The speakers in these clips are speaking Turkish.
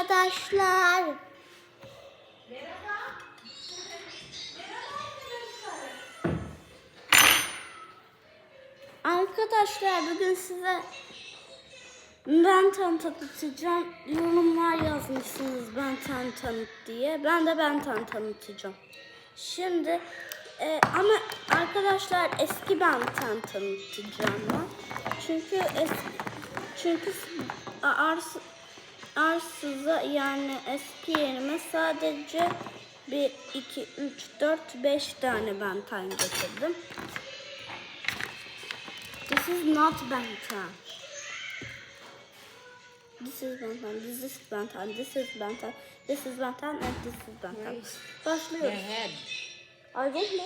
arkadaşlar. Arkadaşlar bugün size ben tanıtacağım. Yorumlar yazmışsınız ben tan tanıt diye. Ben de ben tan tanıtacağım. Şimdi e, ama arkadaşlar eski ben tan tanıtacağım ben. Çünkü eski çünkü ars arsıza yani eski yerime sadece 1, 2, 3, 4, 5 tane benten getirdim. This is not benten. This is benten, this is benten, this is benten, this is benten, and this is benten. Başlıyoruz. Mı?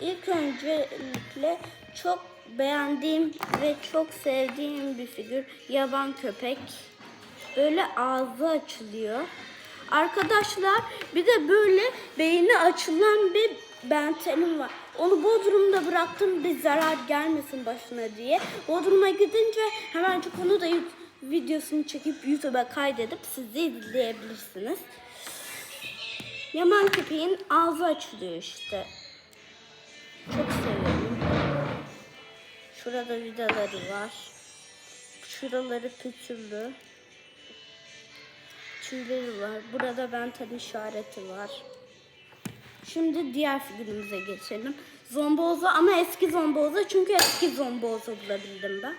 İlk öncelikle çok beğendiğim ve çok sevdiğim bir figür yaban köpek. Böyle ağzı açılıyor. Arkadaşlar bir de böyle beyni açılan bir bentenim var. Onu Bodrum'da bıraktım bir zarar gelmesin başına diye. Bodrum'a gidince hemencik onu da videosunu çekip YouTube'a kaydedip siz de izleyebilirsiniz. Yaman köpeğin ağzı açılıyor işte. Çok seviyorum. Şurada vidaları var. Şuraları pütürlü. Tüyleri var. Burada benten işareti var. Şimdi diğer figürümüze geçelim. Zomboza ama eski zomboza çünkü eski zomboza bulabildim ben.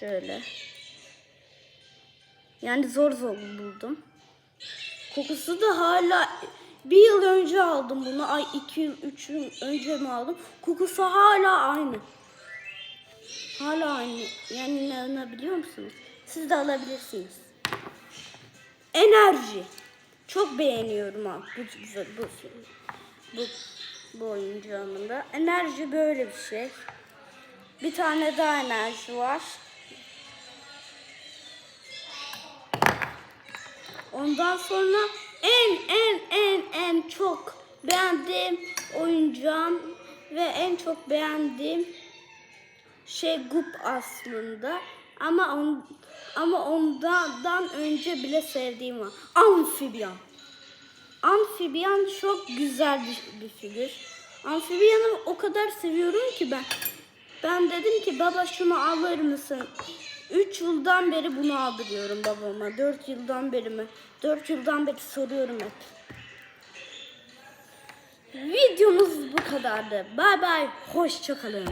Şöyle. Yani zor zor buldum. Kokusu da hala bir yıl önce aldım bunu. Ay iki yıl, üç yıl önce mi aldım? Kokusu hala aynı. Hala aynı. Yani inanabiliyor musunuz? Siz de alabilirsiniz. Enerji. Çok beğeniyorum ha bu, bu, bu, bu, bu oyuncağımın da. Enerji böyle bir şey. Bir tane daha enerji var. Ondan sonra en en en en çok beğendiğim oyuncağım ve en çok beğendiğim şey Gup aslında. Ama on, ama ondan önce bile sevdiğim var. Amfibiyan. Amfibiyan çok güzel bir, bir figür. Amfibiyanı o kadar seviyorum ki ben. Ben dedim ki baba şunu alır mısın? 3 yıldan beri bunu aldırıyorum babama. 4 yıldan beri mi? 4 yıldan beri soruyorum hep. Videomuz bu kadardı. Bay bay. Hoşçakalın.